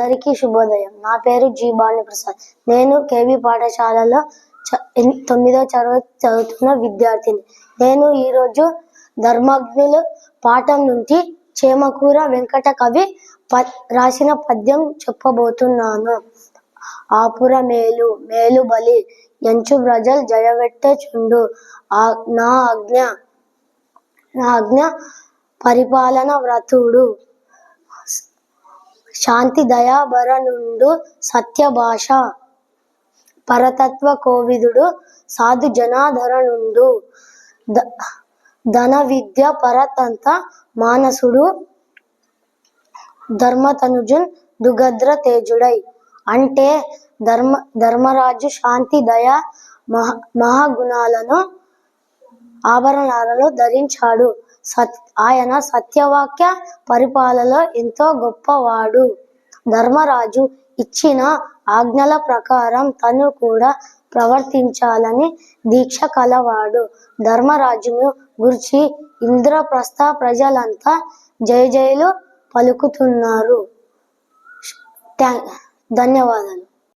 అందరికీ శుభోదయం. నా పేరు జి ప్రసాద్ నేను కేవి పాఠశాలలో చ- తొమ్మిదో తరగతి చదువుతున్న విద్యార్థిని. నేను ఈరోజు ధర్మజ్ఞులు పాఠం నుండి చేమకూర వెంకట కవి ప రాసిన పద్యం చెప్పబోతున్నాను. ఆపుర మేలు మేలు బలి ఎంచు ప్రజలు జయవెట్టే చుండు. ఆ నా ఆజ్ఞ నా ఆజ్ఞ పరిపాలన వ్రతుడు. శాంతి దయాభరణుండు సత్య భాష పరతత్వ కోవిదుడు సాధు జనాధరణుండు ద- ధన విద్య పరతంత మానసుడు. ధర్మతనుజున్ దుగద్ర తేజుడై. అంటే ధర్మ ధర్మరాజు శాంతి దయ మహా మహాగుణాలను ఆభరణాలను ధరించాడు. ఆయన సత్యవాక్య పరిపాలనలో ఎంతో గొప్పవాడు. ధర్మరాజు ఇచ్చిన ఆజ్ఞల ప్రకారం తను కూడా ప్రవర్తించాలని దీక్ష కలవాడు. ధర్మరాజును గురించి ఇంద్రప్రస్థ ప్రజలంతా జయ జయలు పలుకుతున్నారు. థ్యాంక్ ధన్యవాదాలు.